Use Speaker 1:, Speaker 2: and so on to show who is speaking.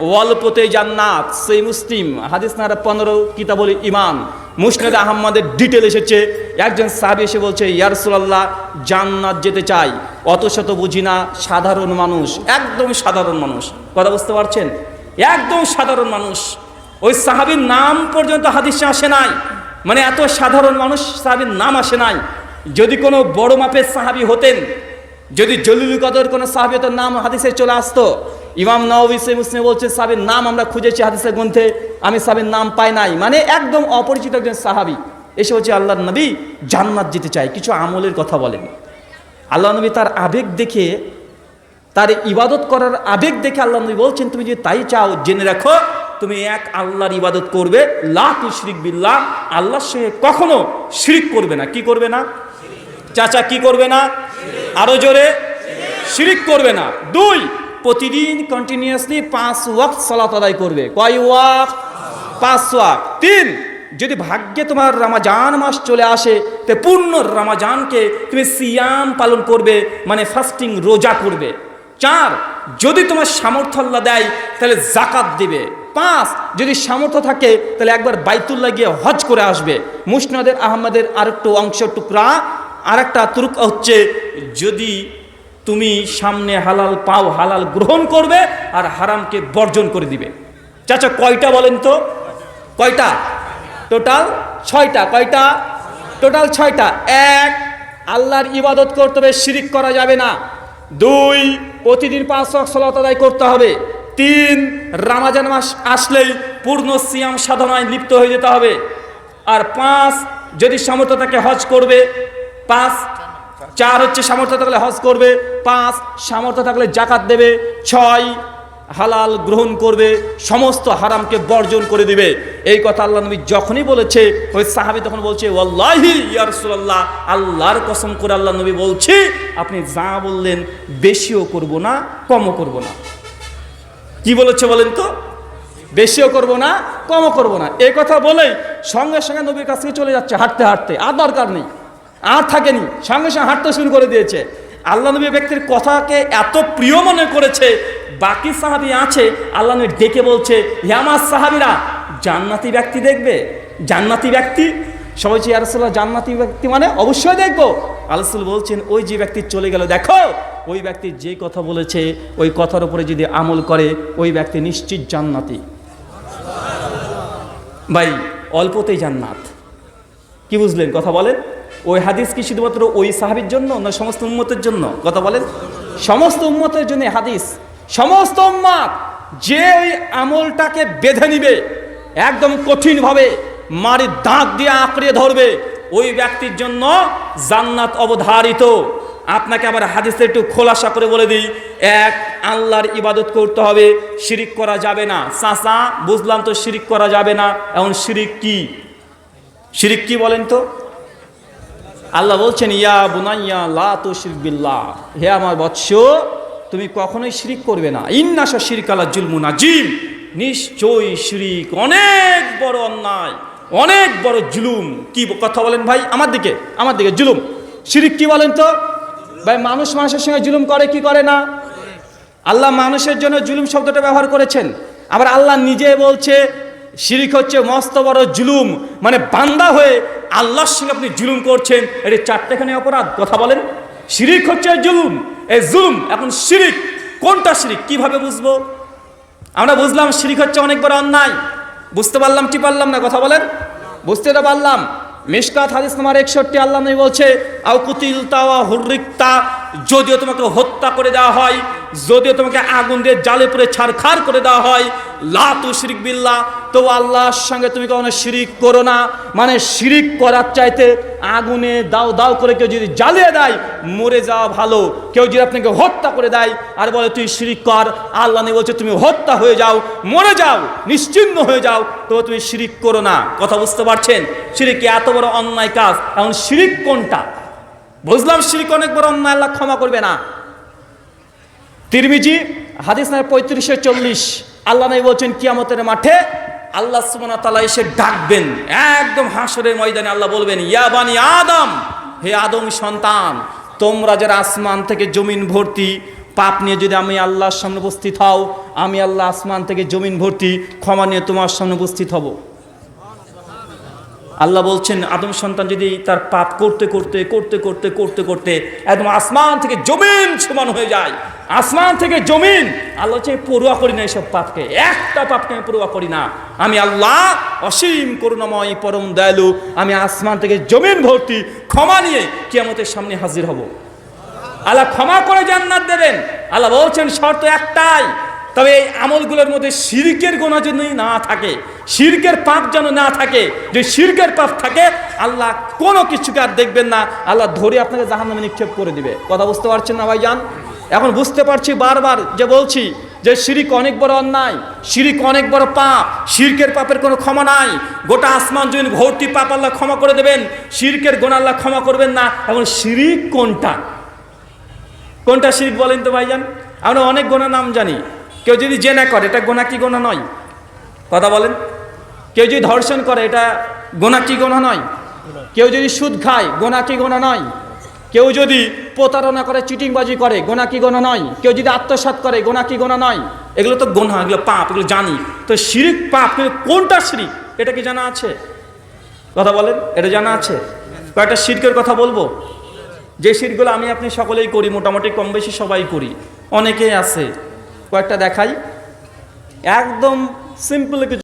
Speaker 1: অল্পতে জান্নাত, সেই মুসলিম, হাদিস নারা পনেরো, কিতাবল ইমান মুসনাদ আহম্মদের ডিটেল এসেছে। একজন সাহাবি এসে বলছে ইয়ারসুল্লাহ জান্নাত যেতে চাই। অত শত বুঝি না, সাধারণ মানুষ, একদম সাধারণ মানুষ। কথা বুঝতে পারছেন? একদম সাধারণ মানুষ। ওই সাহাবির নাম পর্যন্ত হাদিসে আসে নাই। মানে এত সাধারণ মানুষ, সাহাবির নাম আসে নাই। যদি কোনো বড় মাপের সাহাবি হতেন, যদি জলিল কদর কোনো সাহাবিয়তের নাম হাদিসে চলে আসতো। ইমাম নওয়াবী সে মুসলিম বলছে সাহাবির নাম আমরা খুঁজেছি হাদিসের গ্রন্থে, আমি সাহাবির নাম পাই নাই। মানে একদম অপরিচিত একজন সাহাবি, এসে হচ্ছে আল্লাহ নবী জান্নাত যেতে চায়। কিছু আমলের কথা বলেন। আল্লাহ নবী তার আবেগ দেখে, তার ইবাদত করার আবেগ দেখে আল্লাহ নবী বলছেন, তুমি যদি তাই চাও, জেনে রাখো, তুমি এক আল্লাহর ইবাদত করবে। লা তুশরিক বিল্লাহ আল্লাহর সঙ্গে কখনো শিরিক করবে না। কি করবে না? চাচা কি করবে না? আরও জোরে, শিরিক করবে না। দুই প্রতিদিন কন্টিনিউয়াসলি পাঁচ ওয়াক্ত সালাত আদায় করবে। কয় ওয়াক্ত? পাঁচ ওয়াক্ত। তিন, যদি ভাগ্যে তোমার রামাজান মাস চলে আসে, তে পূর্ণ রামাজানকে তুমি সিয়াম পালন করবে মানে ফাস্টিং রোজা করবে। চার, যদি তোমার সামর্থ্য আল্লাহ দেয়, তাহলে জাকাত দিবে। পাঁচ, যদি সামর্থ্য থাকে, তাহলে একবার বাইতুল্লাহ গিয়ে হজ করে আসবে। মুসনাদের, আহমদের আরেকটু অংশ টুকরা আর একটা তুরুক হচ্ছে, যদি তুমি সামনে হালাল পাও, হালাল গ্রহণ করবে আর হারামকে বর্জন করে দিবে। চাচা, কয়টা বলেন তো? কয়টা? টোটাল ছয়টা। কয়টা? টোটাল ছয়টা। এক, আল্লাহর ইবাদত করতে হবে, শিরিক করা যাবে না। দুই, প্রতিদিন পাঁচ সালাত আদায় করতে হবে। তিন, রামাজান মাস আসলেই পূর্ণ সিয়াম সাধনায় লিপ্ত হয়ে যেতে হবে। আর পাঁচ, যদি সামর্থ্য তাকে হজ করবে, পাঁচ চার হচ্ছে সামর্থ্য থাকলে হজ করবে, পাঁচ, সামর্থ্য থাকলে জাকাত দেবে, ছয়, হালাল গ্রহণ করবে, সমস্ত হারামকে বর্জন করে দিবে। এই কথা আল্লাহ নবী যখনই বলেছে, ওই সাহাবি তখন বলছে, ওয়াল্লাহি ইয়া রাসূলুল্লাহ। আল্লাহর কসম করে আল্লাহ নবী বলছে, আপনি যা বললেন বেশিও করব না, কমও করব না। কি বলেছে বলেন তো? বেশিও করব না, কমও করব না। এই কথা বলেই সঙ্গে সঙ্গে নবীর কাছ থেকে চলে যাচ্ছে, হাঁটতে হাঁটতে, আর দরকার নেই। আর থাকেনি, সঙ্গে সঙ্গে হাঁটতে শুরু করে দিয়েছে। আল্লাহ নবী ব্যক্তির কথাকে এত প্রিয় মনে করেছে, বাকি সাহাবি আছে, আল্লাহ নবী ডেকে বলছে আমার সাহাবিরা, জান্নাতি ব্যক্তি দেখবে? জান্নাতি ব্যক্তি? সবাই যে আরসুল্লাহ জান্নাতি ব্যক্তি মানে অবশ্যই দেখব। আলসুল বলছেন, ওই যে ব্যক্তি চলে গেল, দেখো, ওই ব্যক্তি যে কথা বলেছে, ওই কথার উপরে যদি আমল করে, ওই ব্যক্তি নিশ্চিত জান্নাতি। ভাই, অল্পতেই জান্নাত। কি বুঝলেন, কথা বলেন? ওই হাদিস কি শুধুমাত্র ওই সাহাবির জন্য না সমস্ত উম্মতের জন্য? কথা বলেন। সমস্ত উম্মতের জন্য হাদিস। সমস্ত উম্মাত যে ওই আমলটাকে বেঁধে নিবে, একদম কঠিনভাবে মারি দাঁত দিয়ে আঁকড়ে ধরবে, ওই ব্যক্তির জন্য জান্নাত অবধারিত। আপনাকে আবার হাদিসে একটু খোলাসা করে বলে দিই। এক, আল্লাহর ইবাদত করতে হবে, শিরিক করা যাবে না। চাচা, বুঝলাম তো শিরিক করা যাবে না। এখন শিরিক কি? শিরিক কি বলেন তো? আল্লাহ বলছেন, ইয়া বুনাইয়া লা তো বিল্লাহ। হে আমার বৎস, তুমি কখনোই শিরিক করবে না। ইন্নাসা শিরিক আল্লাহ জুলমুন আজিম নিশ্চয়ই শিরিক অনেক বড় অন্যায়, অনেক বড় জুলুম। কি কথা বলেন ভাই? আমার দিকে আমার দিকে, জুলুম। শিরিক কি বলেন তো? ভাই, মানুষ মানুষের সঙ্গে জুলুম করে, কি করে না? আল্লাহ মানুষের জন্য জুলুম শব্দটা ব্যবহার করেছেন। আবার আল্লাহ নিজে বলছে, শিরিক হচ্ছে মস্ত বড় জুলুম। মানে বান্দা হয়ে আল্লাহর সঙ্গে আপনি জুলুম করছেন, এটি চারটেখানে অপরাধ, কথা বলেন। শিরিক হচ্ছে জুলুম। এই জুলুম, এখন শিরিক, কোনটা শিরিক, কীভাবে বুঝব? আমরা বুঝলাম শিরিক হচ্ছে অনেক বড় অন্যায়। বুঝতে পারলাম, কি পারলাম না, কথা বলেন। বুঝতে তো পারলাম। মিসকাত হাদিস নাম্বার একষট্টি, আল্লাহ বলছে আউকুতিল তাওয়া হুরিকতা যদিও তোমাকে হত্যা করে দেওয়া হয়, যদিও তোমাকে আগুন দিয়ে জালে পুরে ছারখার করে দেওয়া হয়, লাতু শিরিক বিল্লাহ তো আল্লাহর সঙ্গে তুমি কখনো শিরিক করো না। মানে শিরিক করার চাইতে আগুনে দাও দাও করে কেউ যদি জ্বালিয়ে দেয়, মরে যাওয়া ভালো। কেউ যদি আপনাকে হত্যা করে দেয় আর বলে, তুই শিরিক কর। আল্লাহ নেই বলছে, তুমি হত্যা হয়ে যাও, মরে যাও, নিশ্চিন্ন হয়ে যাও। তো তুমি শিরিক করো না। কথা বুঝতে পারছেন? শিরিক এত বড় অন্যায় কাজ? এখন শিরিক কোনটা? বুঝলাম শিরিক অনেক বড় অন্যায় আল্লাহ ক্ষমা করবে না। তিরমিজি, হাদিস নাম্বার পঁয়ত্রিশে চল্লিশ। আল্লাহ নাই বলছেন, কিয়ামতের মাঠে আল্লাহ ওয়া তাআলা এসে ডাকবেন। একদম হাসরের ময়দানে আল্লাহ বলবেন, ইয়া বানি আদম, হে আদম সন্তান, তোমরা যারা আসমান থেকে জমিন ভর্তি, পাপ নিয়ে যদি আমি আল্লাহর সামনে উপস্থিত হও, আমি আল্লাহ আসমান থেকে জমিন ভর্তি, ক্ষমা নিয়ে তোমার সামনে উপস্থিত হব। আল্লাহ বলছেন, আদম সন্তান যদি তার পাপ করতে করতে করতে করতে করতে করতে একদম আসমান থেকে জমিন সমান হয়ে যায়, আসমান থেকে জমিন, আল্লাহ হচ্ছে পড়ুয়া করি না এইসব পাপকে, একটা পাপকে আমি পড়ুয়া করি না। আমি আল্লাহ অসীম করুণাময়, পরম দয়ালু, আমি আসমান থেকে জমিন ভর্তি, ক্ষমা নিয়ে কিয়ামতের সামনে হাজির হব। আল্লাহ ক্ষমা করে জান্নাত দেবেন। আল্লাহ বলছেন, শর্ত একটাই, তবে এই আমলগুলোর মধ্যে শিরকের গোনা যদি না থাকে শিরকের পাপ যেন না থাকে, যে শিরকের পাপ থাকে, আল্লাহ কোনো কিছুকে আর দেখবেন না। আল্লাহ ধরে আপনাকে জাহান নামে নিক্ষেপ করে দিবে। কথা বুঝতে পারছেন না, ভাইজান? এখন বুঝতে পারছি বারবার যে বলছি যে শিরিক অনেক বড় অন্যায়, শিরিক অনেক বড় পাপ, শিরকের পাপের কোনো ক্ষমা নাই। গোটা আসমান জমিন ভর্তি পাপ আল্লাহ ক্ষমা করে দেবেন, শিরকের গোনা আল্লাহ ক্ষমা করবেন না। এখন শিরিক কোনটা? কোনটা শিরিক বলেন তো, ভাইজান? আমরা অনেক গোনা নাম জানি। কেউ যদি জেনা করে, এটা গোনা কি গোনা নয়? কথা বলেন। কেউ যদি ধর্ষণ করে এটা গোনা কি গোনা নয়? কেউ যদি সুদ খায় গোনা কি গোনা নয়? কেউ যদি প্রতারণা করে চিটিংবাজি করে গোনা কি গোনা নয়? কেউ যদি আত্মসাৎ করে গোনা কি গোনা নয়? এগুলো তো গোনা এগুলো পাপ এগুলো জানি। তো শিরিক পাপ কিন্তু কোনটা শিরিক? এটা কি জানা আছে? কথা বলেন এটা জানা আছে? কয়েকটা শিরকের কথা বলব। যে শিরগুলো আমি আপনি সকলেই করি মোটামুটি কম বেশি সবাই করি। অনেকেই আছে। কয়েকটা দেখাই। একদম সিম্পল কিছু